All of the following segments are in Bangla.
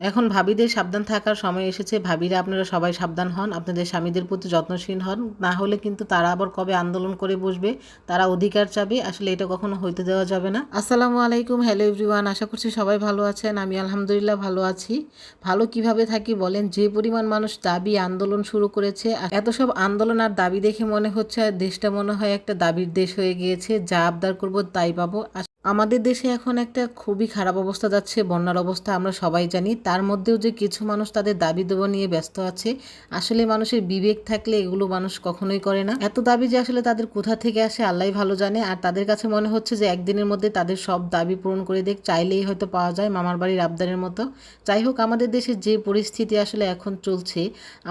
এখন ভাবিদের সাবধান থাকার সময় এসেছে। ভাবিরা, আপনারা সবাই সাবধান হন। আপনাদের স্বামীদের প্রতি যত্নশীল হন। না হলে কিন্তু তারা আবার কবে আন্দোলন করে বসবে, তারা অধিকার চাবে। আসলে এটা কখনো হইতে দেওয়া যাবে না। আসসালামু আলাইকুম। হ্যালো এভরিওয়ান আশা করছি সবাই ভালো আছেন। আমি আলহামদুলিল্লাহ ভালো আছি। ভালো কীভাবে থাকি বলেন? যে পরিমাণ মানুষ দাবি, আন্দোলন শুরু করেছে এত সব আন্দোলন আর দাবি দেখে মনে হচ্ছে, দেশটা মনে হয় একটা দাবির দেশ হয়ে গিয়েছে। যা আবদার করব তাই পাবো। আমাদের দেশে এখন একটা খুবই খারাপ অবস্থা যাচ্ছে, বন্যার অবস্থা আমরা সবাই জানি। তার মধ্যেও যে কিছু মানুষ তাদের দাবি দেওয়া নিয়ে ব্যস্ত আছে, আসলে মানুষের বিবেক থাকলে এগুলো মানুষ কখনোই করে না। এত দাবি যে আসলে তাদের কোথা থেকে আসে আল্লাহ ভালো জানে, আর তাদের কাছে মনে হচ্ছে যে একদিনের মধ্যে তাদের সব দাবি পূরণ করে দেখ, চাইলেই হয়তো পাওয়া যায় মামার বাড়ির আবদারের মতো। যাই হোক, আমাদের দেশে যে পরিস্থিতি আসলে এখন চলছে,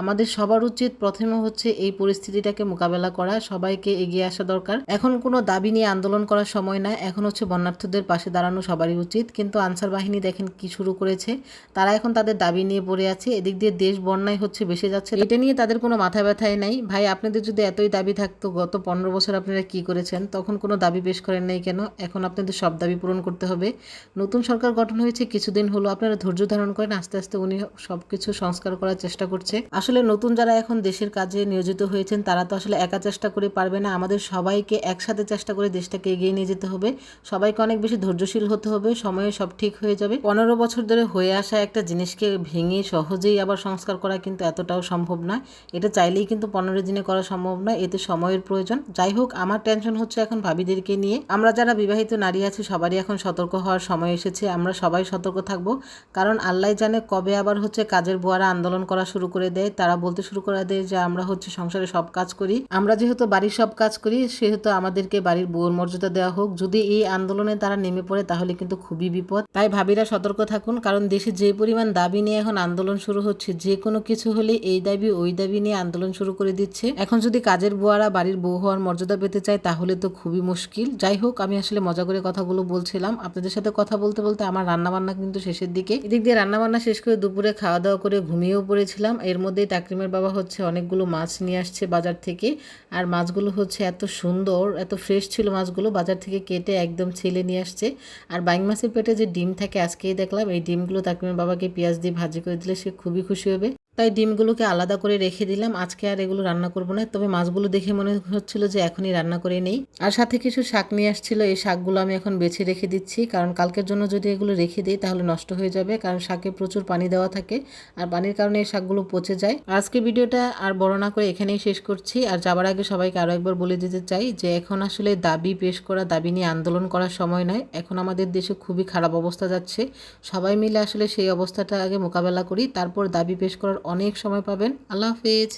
আমাদের সবার উচিত প্রথমে হচ্ছে এই পরিস্থিতিটাকে মোকাবেলা করা, সবাইকে এগিয়ে আসা দরকার। এখন কোনো দাবি নিয়ে আন্দোলন করার সময় না, এখন হচ্ছে বন্যার্থদের পাশে দাঁড়ানো সবারই উচিত। কিন্তু আনসার বাহিনী দেখেন কি শুরু করেছে। তারা এখন তাদের দাবি নিয়ে পড়ে আছে। এদিক দিয়ে দেশ বন্যায় হচ্ছে বেসে যাচ্ছে। এটা নিয়ে তাদের কোনো মাথা ব্যথাই নাই। ভাই, আপনাদের যদি এতই দাবি থাকতো, গত পনেরো বছর আপনারা কি করেছেন? তখন কোনো দাবি পেশ করেন নাই কেন? এখন আপনাদের সব দাবি পূরণ করতে হবে। নতুন সরকার গঠন হয়েছে, কিছুদিন হলো। আপনারা ধৈর্য ধারণ করেন। আস্তে আস্তে উনি সব কিছু সংস্কার করার চেষ্টা করছে। আসলে নতুন যারা এখন দেশের কাজে নিয়োজিত হয়েছেন, তারা তো আসলে একা চেষ্টা করে পারবে না। আমাদের সবাইকে একসাথে চেষ্টা করে দেশটাকে এগিয়ে নিয়ে যেতে হবে। সবাইকে অনেক বেশি ধৈর্যশীল হতে হবে, সময়ে সব ঠিক হয়ে যাবে। পনেরো বছর ধরে হয়ে আসা একটা জিনিসকে ভেঙে সহজেই আবার সংস্কার করা কিন্তু এতটাও সম্ভব না এটা চাইলেই কিন্তু পনেরো দিনে করা সম্ভব না এতে সময়ের প্রয়োজন। যাই হোক, আমার টেনশন হচ্ছে এখন ভাবিদেরকে নিয়ে। আমরা যারা বিবাহিত নারী আছি, সবারই এখন সতর্ক হওয়ার সময় এসেছে। আমরা সবাই সতর্ক থাকব, কারণ আল্লাহ জানে কবে আবার হচ্ছে কাজের বুয়ারা আন্দোলন করা শুরু করে দেয়। তারা বলতে শুরু করে দেয় যে, আমরা হচ্ছে সংসারে সব কাজ করি। আমরা যেহেতু বাড়ির সব কাজ করি, সেহেতু আমাদেরকে বাড়ির বউর মর্যাদা দেওয়া হোক। যদি এই আন্দোলনে তারা নেমে পড়ে, তাহলে কিন্তু খুবই বিপদ। তাই ভাবিরা সতর্ক থাকুন, কারণ দেশে যে পরিমাণ দাবি নিয়ে এখন আন্দোলন শুরু হচ্ছে, যে কোনো কিছু হলে এই দাবি, ওই দাবি নিয়ে আন্দোলন শুরু করে দিচ্ছে। এখন যদি কাজের বুয়ারা বাড়ির বউ হওয়ার মর্যাদা পেতে চায়, তাহলে তো খুবই মুশকিল। যাই হোক, আমি আসলে মজা করে কথাগুলো বলছিলাম। আপনাদের সাথে কথা বলতে বলতে আমার রান্নাবান্না কিন্তু শেষের দিকে। এদিক দিয়ে রান্নাবান্না শেষ করে দুপুরে খাওয়া দাওয়া করে ঘুমিয়েও পড়েছিলাম। এর মধ্যেই তাকরিমের বাবা হচ্ছে অনেকগুলো মাছ নিয়ে আসছে বাজার থেকে। আর মাছগুলো হচ্ছে এত সুন্দর, এত ফ্রেশ ছিল মাছগুলো বাজার থেকে কেটে একদম ছেলে নিয়ে আসছে। আর বাইং মাছের পেটে যে ডিম থাকে, আজকেই দেখলাম এই ডিমগুলো তাকে বাবাকে পেঁয়াজ দিয়ে ভাজি করে দিলে সে খুবই খুশি হবে। তাই ডিমগুলোকে আলাদা করে রেখে দিলাম। আজকে আর এগুলো রান্না করব না। তবে মাছগুলো দেখে মনে হচ্ছিল যে এখনই রান্না করে নেই। আর সাথে কিছু শাক নিয়ে আসছিল। এই শাকগুলো আমি এখন বেছে রেখে দিচ্ছি। কারণ কালকের জন্য যদি এগুলো রেখে দিই, তাহলে নষ্ট হয়ে যাবে। কারণ শাকে প্রচুর পানি দেওয়া থাকে। আর পানির কারণে এই শাকগুলো পচে যায়। আজকে ভিডিওটা আর বড় না করে এখানেই শেষ করছি। আর যাবার আগে সবাইকে আরও একবার বলে দিতে চাই যে, এখন আসলে দাবি পেশ করা, দাবি নিয়ে আন্দোলন করার সময় নয়। এখন আমাদের দেশে খুবই খারাপ অবস্থা যাচ্ছে। সবাই মিলে আসলে সেই অবস্থাটা আগে মোকাবেলা করি। তারপর দাবি পেশ করার অনেক সময় পাবেন। আল্লাহ হাফেজ।